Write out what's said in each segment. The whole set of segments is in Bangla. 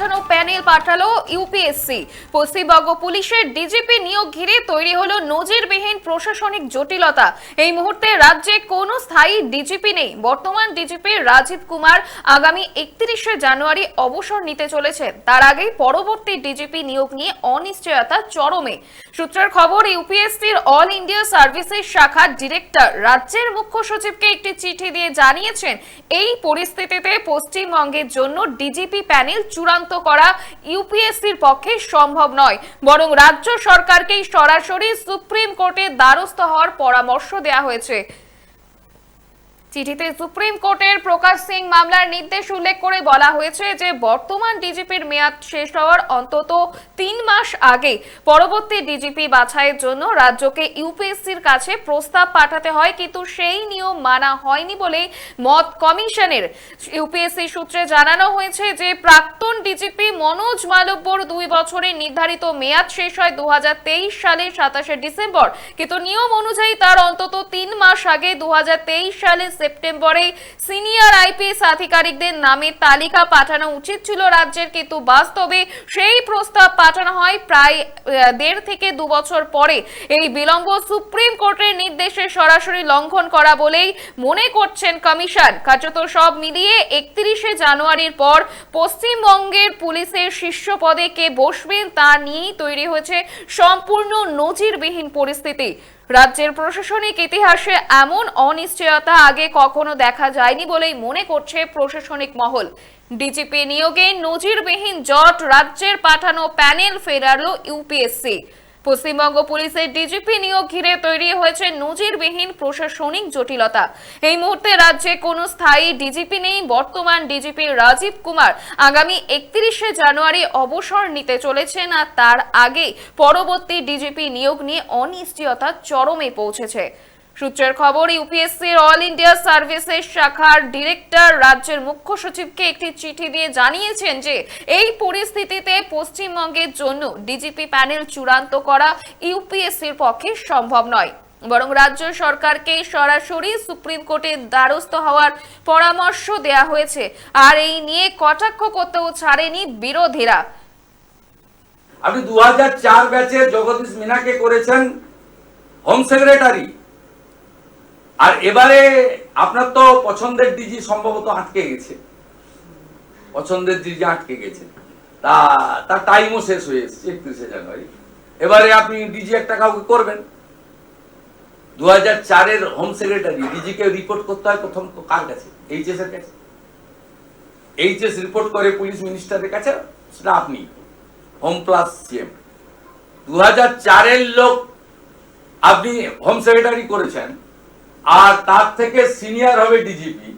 পাঠানো প্যানেল পাঠালো ইউপিএসসি। পশ্চিমবঙ্গ পুলিশের ডিজিপি নিয়োগ ঘিরে তৈরি হলো নজিরবিহীন প্রশাসনিক জটিলতা। এই মুহূর্তে রাজ্যে কোনো স্থায়ী ডিজিপি নেই। বর্তমান ডিজিপি রাজীব কুমার আগামী একত্রিশে জানুয়ারি অবসর নিতে চলেছেন তার আগেই পরবর্তী ডিজিপি নিয়োগ নিয়ে অনিশ্চয়তা চরমে। সূত্রের খবর, ইউপিএসসির অল ইন্ডিয়া সার্ভিসেস শাখার ডিরেক্টর রাজ্যের মুখ্য সচিবকে একটি চিঠি দিয়ে জানিয়েছেন, এই পরিস্থিতিতে পশ্চিমবঙ্গের জন্য ডিজিপি প্যানেল চূড়ান্ত করা ইউপিএসসির পক্ষে সম্ভব নয়। বরং রাজ্য সরকারকেই সরাসরি সুপ্রিম কোর্টে দ্বারস্থ হওয়ার পরামর্শ দেওয়া হয়েছে। চিঠিতে সুপ্রিম কোর্টের প্রকাশ সিং মামলার নির্দেশ উল্লেখ করে বলা হয়েছে যে বর্তমান ডিজিপির মেয়াদ শেষ হওয়ার অন্তত তিন মাস আগে পরবর্তী ডিজিপি বাছাইয়ের জন্য রাজ্যকে ইউপিএসসির কাছে প্রস্তাব পাঠাতে হয়, কিন্তু সেই নিয়ম মানা হয়নি বলে মত কমিশনের। ইউপিএসসি সূত্রে জানানো হয়েছে যে প্রাক্তন ডিজিপি মনোজ মালব্যর দুই বছরের নির্ধারিত মেয়াদ শেষ হয় দু সালের সাতাশে ডিসেম্বর, কিন্তু নিয়ম অনুযায়ী তার অন্তত তিন মাস আগে দু সালের সেপ্টেম্বরে সিনিয়র আইপিএস আধিকারিকদের নামে তালিকা পাঠানো উচিত ছিল রাজ্যের, কিন্তু বাস্তবে সেই প্রস্তাব পাঠানো হয় প্রায় দেড় থেকে দু বছর পরে। এই বিলম্ব সুপ্রিম কোর্টের নির্দেশে সরাসরি লঙ্ঘন করা বলেই মনে করছেন কমিশন। কার্যত সব মিলিয়ে একত্রিশে জানুয়ারির পর পশ্চিমবঙ্গের পুলিশের শীর্ষ পদে কে বসবেন তা নিয়েই তৈরি হয়েছে সম্পূর্ণ নজিরবিহীন পরিস্থিতি। রাজ্যের প্রশাসনিক ইতিহাসে এমন অনিশ্চয়তা আগে কখনো দেখা যায়নি বলেই মনে করছে প্রশাসনিক মহল। ডিজিপি নিয়োগে নজিরবিহীন জট রাজ্যের পাঠানো প্যানেল ফেরালো ইউপিএসসি। পশ্চিমবঙ্গ পুলিশের ডিজিপি নিয়োগ ঘিরে তৈরি হয়েছে নজিরবিহীন প্রশাসনিক জটিলতা। এই মুহূর্তে রাজ্যে কোনো স্থায়ী ডিজিপি নেই। বর্তমান ডিজিপি রাজীব কুমার আগামী একত্রিশে জানুয়ারি অবসর নিতে চলেছেন আর তার আগে পরবর্তী ডিজিপি নিয়োগ নিয়ে অনিশ্চয়তা চরমে পৌঁছেছে। সূত্রের খবর, ইউপিএসসির অল ইন্ডিয়া সার্ভিসেস শাখার ডিরেক্টর রাজ্যের মুখ্য সচিবকে একটি চিঠি দিয়ে জানিয়েছেন যে, এই পরিস্থিতিতে পশ্চিমবঙ্গের জন্য ডিজিপি প্যানেল চূড়ান্ত করা ইউপিএসসির পক্ষে সম্ভব নয়। বরং রাজ্য সরকারকে সরাসরি সুপ্রিম কোর্টের দ্বারস্থ হওয়ার পরামর্শ দেয়া হয়েছে। আর এই নিয়ে কটাক্ষ করতেও ছাড়েনি বিরোধীরা। আপনি দু ব্যাচের জগদীশ মিনাকে করেছেন হোম সেক্রেটারি। আর এবারে আপনার তো পছন্দের ডিজি সম্ভবত আটকে গেছে। পছন্দের ডিজি আটকে গেছে। তা তার টাইমও শেষ হয়ে এসেছে একত্রিশে জানুয়ারি। এবারে আপনি ডিজি একটা কাউকে করবেন। দু হাজার চারের হোম সেক্রেটারি ডিজিকে রিপোর্ট করতে হয় প্রথম কার কাছে? এইচএস এর কাছে। এইচএস রিপোর্ট করে পুলিশ মিনিস্টারের কাছে, সেটা আপনি। হোম প্লাস সিএম দু হাজার চারের লোক আপনি হোম সেক্রেটারি করেছেন আর তার থেকে সিনিয়র হবে ডিজিপি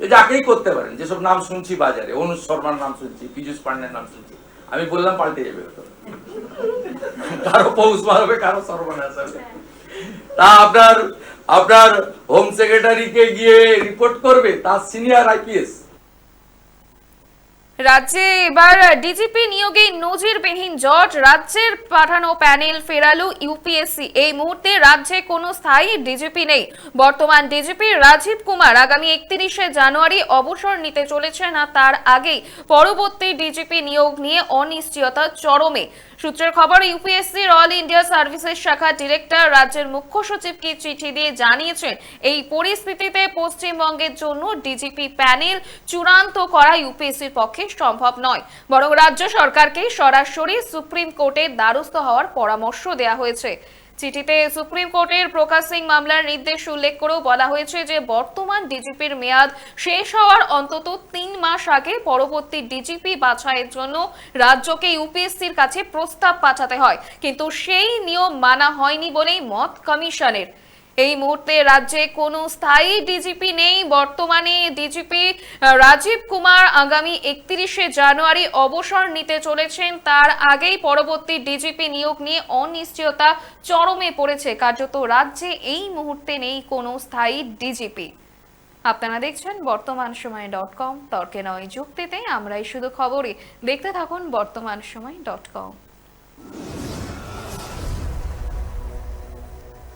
যাকেই করতে পারেন, যেসব নাম শুনছি বাজারে, অনুজ শর্মার নাম শুনছি, পীযুষ পান্ডের নাম শুনছি, আমি বললাম পাল্টে যাবে কারও পৌষ মারবে কারও সর্বনাশ হবে। তা আপনার আপনার হোম সেক্রেটারিকে গিয়ে রিপোর্ট করবে, তার সিনিয়র আইপিএস রাজ্যে এবার ডিজিপি নিয়োগে নজিরবিহীন জট রাজ্যের পাঠানো প্যানেল ফেরালো ইউপিএসসি। এই মুহূর্তে রাজ্যে কোনো স্থায়ী ডিজিপি নেই। বর্তমান ডিজিপি রাজীব কুমার আগামী একত্রিশে জানুয়ারি অবসর নিতে চলেছেন আর তার আগেই পরবর্তী ডিজিপি নিয়োগ নিয়ে অনিশ্চয়তা চরমে। সূত্রের খবর ইউপিএসসির অল ইন্ডিয়া সার্ভিসেস শাখা ডিরেক্টর, রাজ্যের মুখ্য সচিবকে চিঠি দিয়ে জানিয়েছেন, এই পরিস্থিতিতে পশ্চিমবঙ্গের জন্য ডিজিপি প্যানেল চূড়ান্ত করা ইউপিএসসির পক্ষে সম্ভব নয়। বরং রাজ্য সরকারকে সরাসরি সুপ্রিম কোর্টের দ্বারস্থ হওয়ার পরামর্শ দেওয়া হয়েছে। চিঠিতে সুপ্রিম কোর্টের প্রকাশ সিং মামলার নির্দেশ উল্লেখ করেও বলা হয়েছে যে, বর্তমান ডিজিপির মেয়াদ শেষ হওয়ার অন্তত তিন মাস আগে পরবর্তী ডিজিপি বাছাইয়ের জন্য রাজ্যকে ইউপিএসসির কাছে প্রস্তাব পাঠাতে হয়। কিন্তু সেই নিয়ম মানা হয়নি বলেই মত কমিশনের। এই মুহূর্তে রাজ্যে কোনো স্থায়ী ডিজিপি নেই। বর্তমানে ডিজিপি রাজীব কুমার আগামী একত্রিশে জানুয়ারি অবসর নিতে চলেছেন। তার আগেই পরবর্তী ডিজিপি নিয়োগ নিয়ে অনিশ্চয়তা চরমে পড়েছে। কার্যত রাজ্যে এই মুহূর্তে নেই কোনো স্থায়ী ডিজিপি আপনারা দেখছেন বর্তমান সময় ডট কম। তর্কে নয় যুক্তিতে, আমরাই শুধু খবরে। দেখতে থাকুন বর্তমান সময় ডট কম।